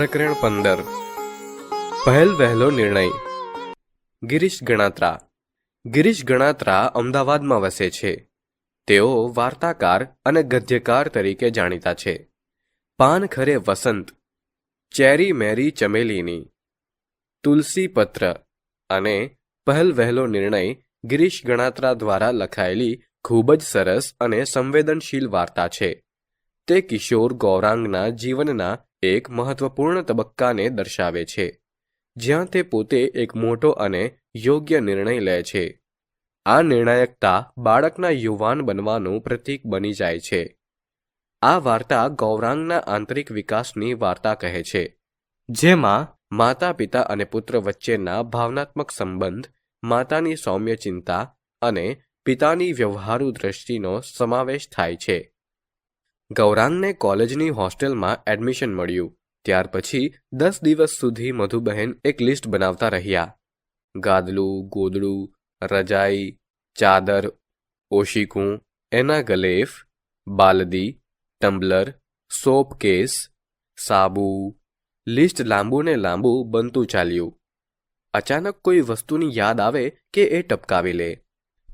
પ્રકરણ પંદર. પહેલ વહેલો નિર્ણય. ગિરીશ ગણાત્રા. ગિરીશ ગણાત્રા અમદાવાદમાં વસે છે. તેઓ વાર્તાકાર અને ગદ્યકાર તરીકે જાણીતા છે. પાન ખરે વસંત. ચેરી મેરી ચમેલીની. તુલસી પત્ર. અને પહેલ વહેલો નિર્ણય ગિરીશ ગણાત્રા દ્વારા લખાયેલી ખૂબ જ સરસ અને સંવેદનશીલ વાર્તા છે. તે કિશોર ગૌરાંગના જીવનના એક મહત્વપૂર્ણ તબક્કાને દર્શાવે છે, જ્યાં તે પોતે એક મોટો અને યોગ્ય નિર્ણય લે છે. આ નિર્ણાયકતા બાળકના યુવાન બનવાનું પ્રતીક બની જાય છે. આ વાર્તા ગૌરાંગના આંતરિક વિકાસની વાર્તા કહે છે, જેમાં માતા પિતા અને પુત્ર વચ્ચેના ભાવનાત્મક સંબંધ, માતાની સૌમ્ય ચિંતા અને પિતાની વ્યવહારુ દ્રષ્ટિનો સમાવેશ થાય છે. ગૌરાંગને કોલેજની હોસ્ટેલમાં એડમિશન મળ્યું. ત્યાર પછી દસ દિવસ સુધી મધુબહેન એક લિસ્ટ બનાવતા રહ્યા. ગાદલું, ગોદડું, રજાઈ, ચાદર, ઓશિકું એના ગલેફ બાલદી, ટમ્બલર સોપ કેસ સાબુ. લિસ્ટ લાંબુ ને લાંબુ બનતું ચાલ્યું. અચાનક કોઈ વસ્તુની યાદ આવે કે એ ટપકાવી લે.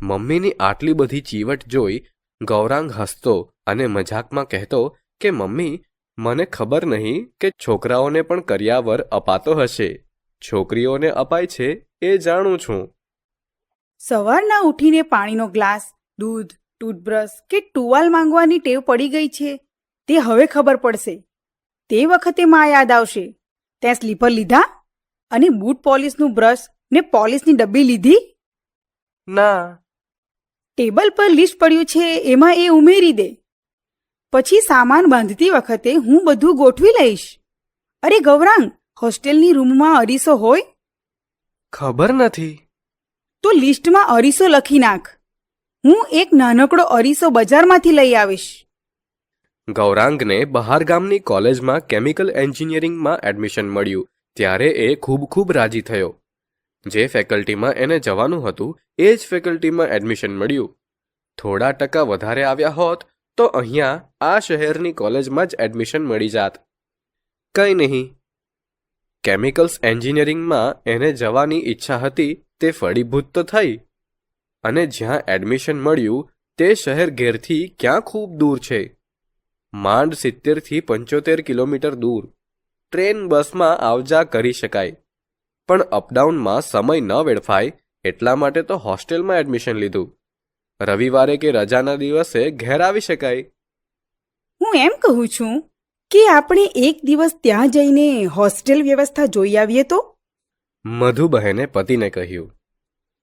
મમ્મીની આટલી બધી ચીવટ જોઈ ગૌરાંગ હસતો અને મજાકમાં કહેતો કે મમ્મી મને ખબર નહીં કે છોકરાઓને પણ કર્યાવર અપાતો હશે. છોકરીઓને અપાય છે એ જાણું છું. સવારના ઉઠીને પાણીનો ગ્લાસ દૂધ ટૂથબ્રશ કે ટુવાલ માંગવાની ટેવ પડી ગઈ છે. તે હવે ખબર પડશે. તે વખતે માં યાદ આવશે. ત્યાં સ્લીપર લીધા? અને બૂટ પોલિશનું બ્રશ ને પોલિશની ડબ્બી લીધી? ના. ટેબલ પર લિસ્ટ પડ્યું છે એમાં એ ઉમેરી દે. પછી સામાન બાંધતી વખતે હું બધું ગોઠવી લઈશ. અરે ગૌરાંગ હોસ્ટેલની રૂમમાં અરીસો હોય? ખબર નથી. તો લિસ્ટમાં અરીસો લખી નાખ. હું એક નાનકડો અરીસો બજારમાંથી લઈ આવીશ. ગૌરાંગને બહાર ગામની કોલેજમાં કેમિકલ એન્જિનિયરિંગમાં એડમિશન મળ્યું ત્યારે એ ખૂબ ખૂબ રાજી થયો. જે ફેકલ્ટીમાં એને જવાનું હતું એ જ ફેકલ્ટીમાં એડમિશન મળ્યું. થોડા ટકા વધારે આવ્યા હોત તો અહીંયા આ શહેરની કોલેજમાં જ એડમિશન મળી જાત. કંઈ નહીં. કેમિકલ્સ એન્જિનિયરિંગમાં એને જવાની ઈચ્છા હતી તે ફળીભૂત તો થઈ. અને જ્યાં એડમિશન મળ્યું, તે શહેર ઘેરથી ક્યાં ખૂબ દૂર છે? માંડ સિત્તેરથી પંચોતેર કિલોમીટર દૂર. ટ્રેન, બસમાં આવજા કરી શકાય. પણ અપડાઉનમાં સમય ન વેડફાય, એટલા માટે તો હોસ્ટેલમાં એડમિશન લીધું. રવિવારે કે રજાના દિવસે ઘેર આવી શકાય? હું એમ કહું છું કે આપણે એક દિવસ ત્યાં જઈને હોસ્ટેલ વ્યવસ્થા જોઈ આવીએ તો? મધુબહેને પતિને કહ્યું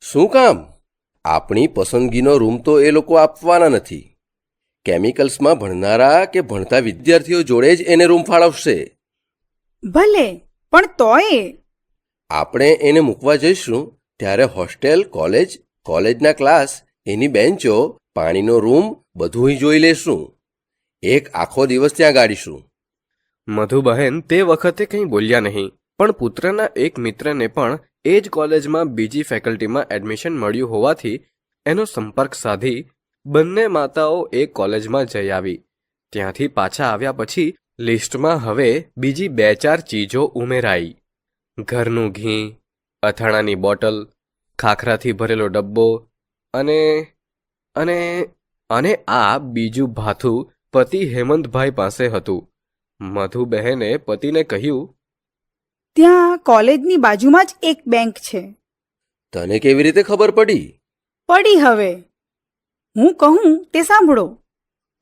શું કામ? આપણી પસંદગીનો રૂમ તો એ લોકો આપવાના નથી. કેમિકલ્સમાં ભણનારા કે ભણતા વિદ્યાર્થીઓ જોડે જ એને રૂમ ફાળવશે. ભલે પણ તોય. આપણે એને મૂકવા જઈશું ત્યારે હોસ્ટેલ કોલેજ કોલેજના ક્લાસ એની બેન્ચો, પાણીનો રૂમ બધું જોઈ લેશું. એક આખો દિવસ ત્યાં ગાડીશું. મધુબહેન તે વખતે કંઈ બોલ્યા નહીં, પણ પુત્રના એક મિત્રને પણ એ જ કોલેજમાં બીજી ફેકલ્ટીમાં એડમિશન મળ્યું હોવાથી એનો સંપર્ક સાધી બંને માતાઓ એ કોલેજમાં જઈ આવી. ત્યાંથી પાછા આવ્યા પછી લિસ્ટમાં હવે બીજી બે ચાર ચીજો ઉમેરાઈ. ઘરનું ઘી, અથાણાની બોટલ, ખાખરાથી ભરેલો ડબ્બો અને અને અને આ બીજું ભાથું પતિ હેમંતભાઈ પાસે હતું. મધુબહેને પતિને કહ્યું ત્યાં કોલેજની બાજુમાં જ એક બેંક છે. તને કેવી રીતે ખબર પડી? પડી હવે. હું કહું તે સાંભળો.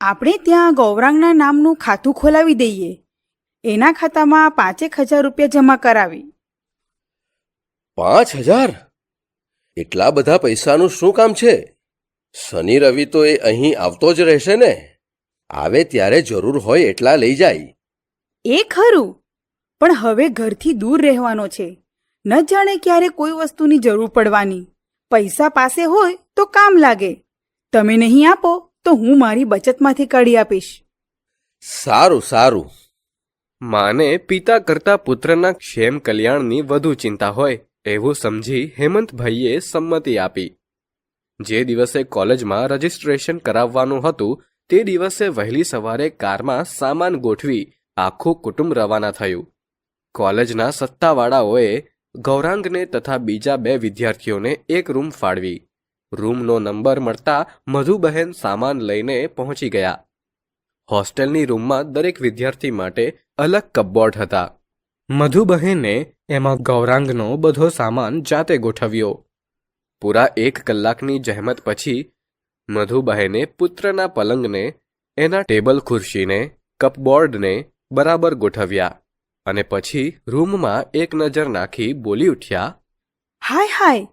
આપણે ત્યાં ગૌરાંગના નામનું ખાતું ખોલાવી દઈએ. એના ખાતામાં પાંચેક હજાર રૂપિયા જમા કરાવી. પાંચ હજાર? એટલા બધા પૈસાનું શું કામ છે? શનિ રવિ તો એ અહીં આવતો જ રહેશે ને? આવે ત્યારે જરૂર હોય એટલા લઈ જાય. એ ખરું પણ હવે ઘરથી દૂર રહેવાનો છે. ન જાણે ક્યારે કોઈ વસ્તુની જરૂર પડવાની. પૈસા પાસે હોય તો કામ લાગે. તમે નહીં આપો તો હું મારી બચતમાંથી કાઢી આપીશ. સારું સારું. માને પિતા કરતા પુત્રના ક્ષેમ કલ્યાણની વધુ ચિંતા હોય. એવું સમજી હેમંતભાઈએ સંમતિ આપી. જે દિવસે કોલેજમાં રજિસ્ટ્રેશન કરાવવાનું હતું, તે દિવસે વહેલી સવારે કારમાં સામાન ગોઠવી આખું કુટુંબ રવાના થયું. કોલેજના સત્તાવાળાઓએ ગૌરાંગને તથા બીજા બે વિદ્યાર્થીઓને એક રૂમ ફાળવી. રૂમનો નંબર મળતા મધુબહેન સામાન લઈને પહોંચી ગયા. હોસ્ટેલની રૂમમાં દરેક વિદ્યાર્થી માટે અલગ કપબોર્ડ હતા. મધુબહેને એમાં ગૌરાંગનો બધો સામાન જાતે ગોઠવ્યો. પૂરા એક કલાકની જહેમત પછી મધુબહેને પુત્રના પલંગને એના ટેબલ ખુરશીને કપબોર્ડને બરાબર ગોઠવ્યા અને પછી રૂમમાં એક નજર નાખી બોલી ઉઠ્યા હાય હાય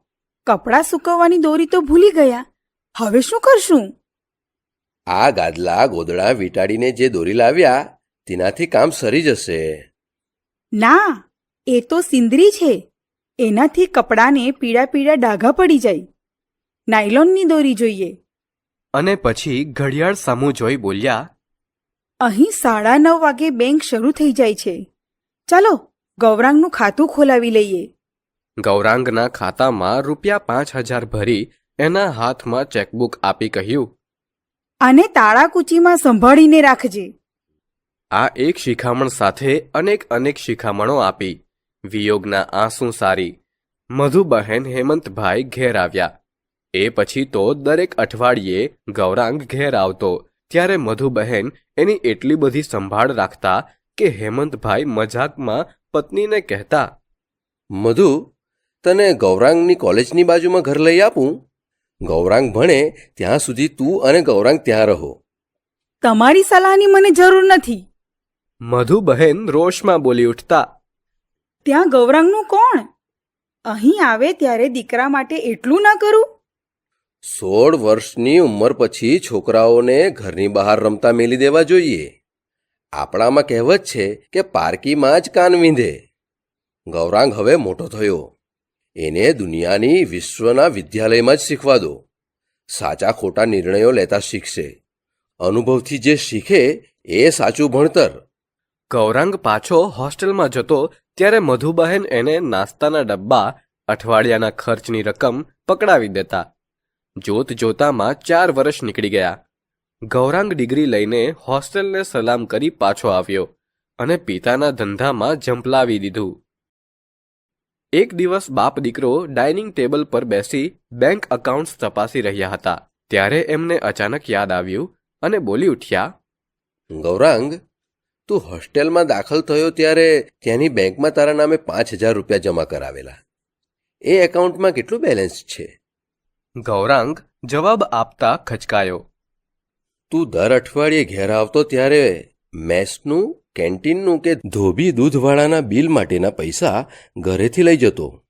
કપડાં સૂકવવાની દોરી તો ભૂલી ગયા. હવે શું કરશું? આ ગાદલા ગોદડા વીંટાડીને જે દોરી લાવ્યા તેનાથી કામ સરી જશે. ના એ તો સિંદરી છે. એનાથી કપડાને પીળા પીળા ડાઘા પડી જાય. નાયલોનની દોરી જોઈએ. અને પછી ઘડિયાળ સામું જોઈ બોલ્યા અહીં સાડા નવ વાગે બેંક શરૂ થઈ જાય છે. ચાલો ગૌરાંગનું ખાતું ખોલાવી લઈએ. ગૌરાંગના ખાતામાં રૂપિયા પાંચ હજાર ભરી એના હાથમાં ચેકબુક આપી કહ્યું આને તાળાકૂચીમાં સંભાળીને રાખજે. આ એક શિખામણ સાથે અનેક અનેક શિખામણો આપી. વિયોગના આંસુ સારી. મધુબહેન હેમંતભાઈ ઘેર આવ્યા. એ પછી તો દરેક અઠવાડિયે ગૌરાંગ ઘેર આવતો. ત્યારે મધુબહેન એની એટલી બધી સંભાળ રાખતા કે હેમંતભાઈ મજાકમાં પત્નીને કહેતા મધુ તને ગૌરાંગની કોલેજની બાજુમાં ઘર લઈ આપું? ગૌરાંગ ભણે ત્યાં સુધી તું અને ગૌરાંગ ત્યાં રહો. તમારી સલાહની મને જરૂર નથી. મધુબહેન રોષમાં બોલી ઉઠતા ત્યાં ગૌરાંગનું કોણ? અહીં આવે ત્યારે દીકરા માટે એટલું ના કરું? સોળ વર્ષની ઉંમર પછી છોકરાઓને ઘરની બહાર રમતા મેલી દેવા જોઈએ. આપણામાં કહેવત છે કે પારકીમાં જ કાન વીંધે. ગૌરાંગ હવે મોટો થયો. એને દુનિયાની વિશ્વના વિદ્યાલયમાં જ શીખવા દો. સાચા ખોટા નિર્ણયો લેતા શીખશે. અનુભવથી જે શીખે એ સાચું ભણતર. ગૌરાંગ પાછો હોસ્ટેલમાં જતો ત્યારે મધુબહેન એને નાસ્તાના ડબ્બા, અઠવાડિયાના ખર્ચની રકમ પકડાવી દેતા. જોત જોતામાં ચાર વર્ષ નીકળી ગયા. ગૌરાંગ ડિગ્રી લઈને હોસ્ટેલને સલામ કરી પાછો આવ્યો અને પિતાના ધંધામાં ઝંપલાવી દીધું. એક દિવસ બાપ દીકરો ડાઇનિંગ ટેબલ પર બેસી બેંક એકાઉન્ટ્સ તપાસી રહ્યા હતા. ત્યારે એમને અચાનક યાદ આવ્યું અને બોલી ઉઠ્યા, ગૌરાંગ તું હોસ્ટેલમાં દાખલ થયો ત્યારે ત્યાંની બેંકમાં તારા નામે પાંચ હજાર રૂપિયા જમા કરાવેલા. એ એકાઉન્ટમાં કેટલું બેલેન્સ છે? ગૌરાંગ જવાબ આપતા ખચકાયો. તું દર અઠવાડિયે ઘેર આવતો ત્યારે મેસનું કેન્ટીનનું કે ધોબી દૂધવાળાના બિલ માટેના પૈસા ઘરેથી લઈ જતો.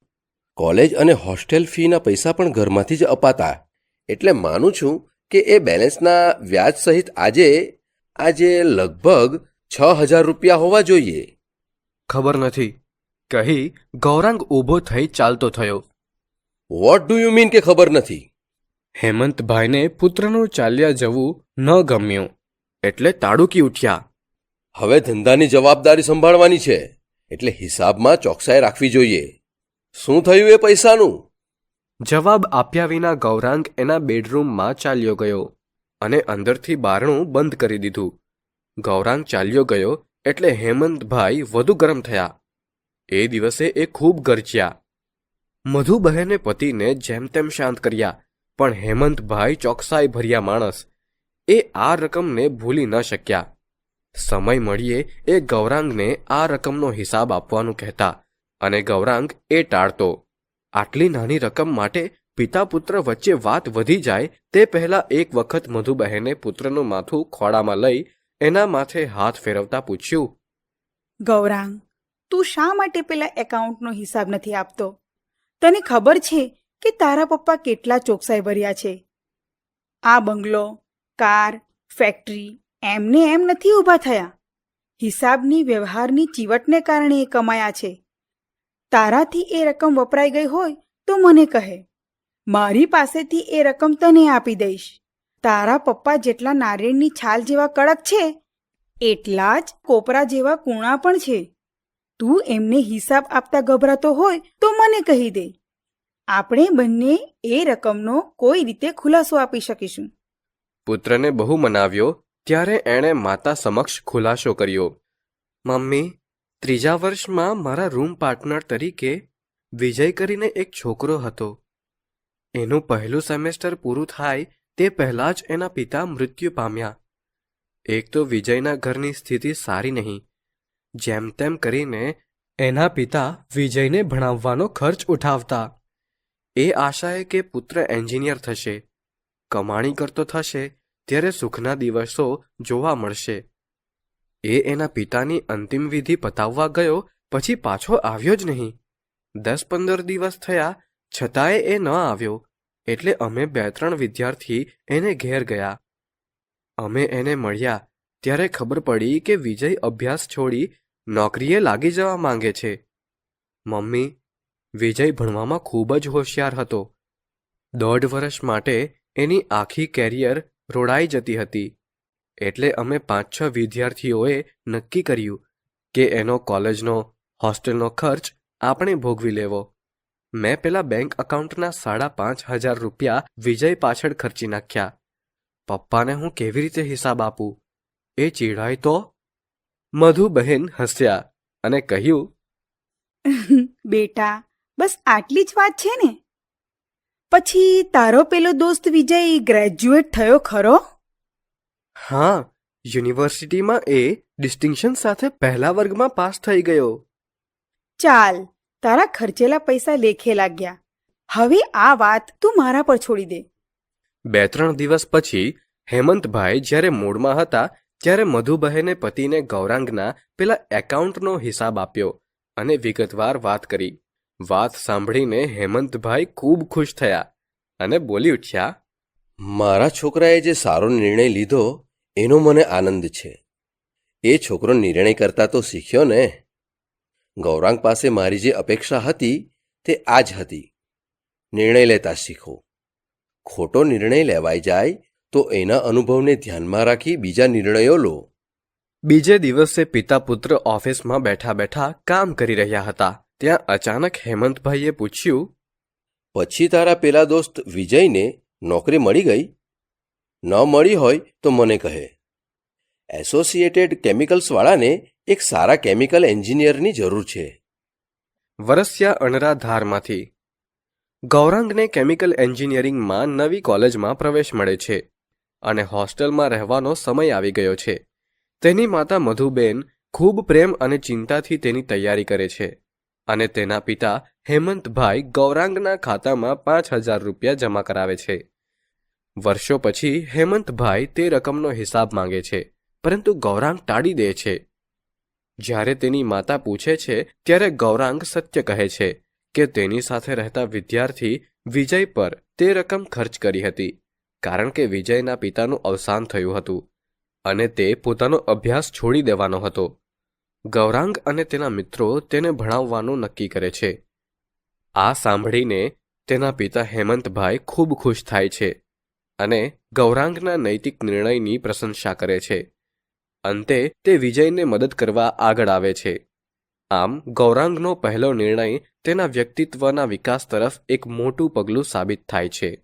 કોલેજ અને હોસ્ટેલ ફીના પૈસા પણ ઘરમાંથી જ અપાતા. એટલે માનું છું કે એ બેલેન્સના વ્યાજ સહિત આજે આજે લગભગ છ હજાર રૂપિયા હોવા જોઈએ. ખબર નથી. કહી ગૌરાંગ ઊભો થઈ ચાલતો થયો. વોટ ડુ યુ મીન કે ખબર નથી? હેમંતભાઈને પુત્રનું ચાલ્યા જવું ન ગમ્યું. એટલે તાડુકી ઉઠ્યા. હવે ધંધાની જવાબદારી સંભાળવાની છે. એટલે હિસાબમાં ચોકસાઈ રાખવી જોઈએ. શું થયું એ પૈસાનું? જવાબ આપ્યા વિના ગૌરાંગ એના બેડરૂમમાં ચાલ્યો ગયો અને અંદરથી બારણું બંધ કરી દીધું. ગૌરાંગ ચાલ્યો ગયો એટલે હેમંતભાઈ વધુ ગરમ થયા. એ દિવસે એ ખૂબ ગરજ્યા. મધુબહેને પતિને જેમ તેમ શાંત કર્યા, પણ હેમંતભાઈ ચોકસાઈ ભર્યા માણસ. એ આ રકમને ભૂલી ન શક્યા. સમય મળીએ એ ગૌરાંગને આ રકમનો હિસાબ આપવાનું કહેતા અને ગૌરાંગ એ ટાળતો. આટલી નાની રકમ માટે પિતા પુત્ર વચ્ચે વાત વધી જાય તે પહેલા એક વખત મધુબહેને પુત્રનું માથું ખોળામાં લઈ એના માથે હાથ ફેરવતા પૂછ્યું, ગૌરાંગ, તું શા માટે પેલા એકાઉન્ટનો હિસાબ નથી આપતો? તને ખબર છે કે તારા પપ્પા કેટલા ચોકસાઈ ભર્યા છે? આ બંગલો, કાર, ફેક્ટરી, એમને એમ નથી ઊભા થયા. હિસાબની વ્યવહારની ચીવટને કારણે એ કમાયા છે. તારાથી એ રકમ વપરાઈ ગઈ હોય તો મને કહે. મારી પાસેથી એ રકમ તને આપી દઈશ. તારા પપ્પા જેટલા નારિયેળની છાલ જેવા કડક છે, એટલા જ કોપરા જેવા કૂણા પણ છે. તું એમને હિસાબ આપતા ગભરાતો હોય તો મને કહી દે. આપણે બંને એ રકમનો કોઈ રીતે ખુલાસો આપી શકીશું. પુત્રને બહુ મનાવ્યો, ત્યારે એણે માતા સમક્ષ ખુલાસો કર્યો. મમ્મી, ત્રીજા વર્ષમાં મારા રૂમ પાર્ટનર તરીકે વિજય કરીને એક છોકરો હતો. એનું પહેલું સેમેસ્ટર પૂરું થાય તે પહેલાં જ એના પિતા મૃત્યુ પામ્યા. એક તો વિજયના ઘરની સ્થિતિ સારી નહીં. જેમ તેમ કરીને એના પિતા વિજયને ભણાવવાનો ખર્ચ ઉઠાવતા. એ આશાએ કે પુત્ર એન્જિનિયર થશે. કમાણી કરતો થશે, ત્યારે સુખના દિવસો જોવા મળશે. એ એના પિતાની અંતિમ વિધિ પતાવવા ગયો, પછી પાછો આવ્યો જ નહીં. દસ પંદર દિવસ થયા, છતાંય એ ન આવ્યો. એટલે અમે બે ત્રણ વિદ્યાર્થી એને ઘેર ગયા. અમે એને મળ્યા. ત્યારે ખબર પડી કે વિજય અભ્યાસ છોડી નોકરીએ લાગી જવા માંગે છે. મમ્મી, વિજય ભણવામાં ખૂબ જ હોશિયાર હતો. દોઢ વર્ષ માટે એની આખી કેરિયર રોડાઈ જતી હતી. એટલે અમે પાંચ છ વિદ્યાર્થીઓએ નક્કી કર્યું કે એનો કોલેજનો, હોસ્ટેલનો ખર્ચ આપણે ભોગવી લેવો. મેં પેલા બેંક એકાઉન્ટના સાડા પાંચ હજાર રૂપિયા વિજય પાછળ ખર્ચી નાખ્યા. પપ્પાને હું કેવી રીતે હિસાબ આપું? એ ચીડાય તો મધુબહેન હસ્યા અને કહ્યું બેટા બસ આટલી જ વાત છે ને? પછી તારો પેલો દોસ્ત વિજય ગ્રેજ્યુએટ થયો ખરો? હા યુનિવર્સિટીમાં એ ડિસ્ટિંક્શન સાથે પહેલા વર્ગમાં પાસ થઈ ગયો. ચાલ તારા ખર્ચેલા પૈસા લેખે લાગ્યા. હવે આ વાત તું મારા પર છોડી દે. બે ત્રણ દિવસ પછી હેમંતભાઈ જ્યારે મૂડમાં હતા ત્યારે મધુબહેને પતિને ગૌરાંગના પેલા એકાઉન્ટનો હિસાબ આપ્યો અને વિગતવાર વાત કરી. વાત સાંભળીને હેમંતભાઈ ખૂબ ખુશ થયા અને બોલી ઉઠ્યા મારા છોકરાએ જે સારો નિર્ણય લીધો એનો મને આનંદ છે. એ છોકરો નિર્ણય કરતા તો શીખ્યો ને. ગૌરાંગ પાસે મારી જે અપેક્ષા હતી તે આ જ હતી. નિર્ણય લેતા શીખો. ખોટો નિર્ણય લેવાઈ જાય તો એના અનુભવને ધ્યાનમાં રાખી બીજા નિર્ણયો લો. બીજે દિવસે પિતા પુત્ર ઓફિસમાં બેઠા બેઠા કામ કરી રહ્યા હતા. ત્યાં અચાનક હેમંતભાઈએ પૂછ્યું પછી તારા પેલા દોસ્ત વિજયને નોકરી મળી ગઈ? ન મળી હોય તો મને કહે. એસોસિએટેડ કેમિકલ્સવાળાને એક સારા કેમિકલ એન્જિનિયરની જરૂર છે. વરસ્યા અનરાધારમાંથી ગૌરાંગને કેમિકલ એન્જિનિયરિંગમાં નવી કોલેજમાં પ્રવેશ મળે છે અને હોસ્ટેલમાં રહેવાનો સમય આવી ગયો છે. તેની માતા મધુબેન ખૂબ પ્રેમ અને ચિંતાથી તેની તૈયારી કરે છે અને તેના પિતા હેમંતભાઈ ગૌરાંગના ખાતામાં પાંચ હજાર રૂપિયા જમા કરાવે છે. વર્ષો પછી હેમંતભાઈ તે રકમનો હિસાબ માંગે છે. પરંતુ ગૌરાંગ ટાળી દે છે. જ્યારે તેની માતા પૂછે છે, ત્યારે ગૌરાંગ સત્ય કહે છે કે તેની સાથે રહેતા વિદ્યાર્થી વિજય પર તે રકમ ખર્ચ કરી હતી, કારણ કે વિજયના પિતાનું અવસાન થયું હતું અને તે પોતાનો અભ્યાસ છોડી દેવાનો હતો. ગૌરાંગ અને તેના મિત્રો તેને ભણાવવાનું નક્કી કરે છે. આ સાંભળીને તેના પિતા હેમંતભાઈ ખૂબ ખુશ થાય છે અને ગૌરાંગના નૈતિક નિર્ણયની પ્રશંસા કરે છે. અંતે તે વિજયને મદદ કરવા આગળ આવે છે. આમ, ગૌરાંગનો પહેલો નિર્ણય તેના વ્યક્તિત્વના વિકાસ તરફ એક મોટું પગલું સાબિત થાય છે.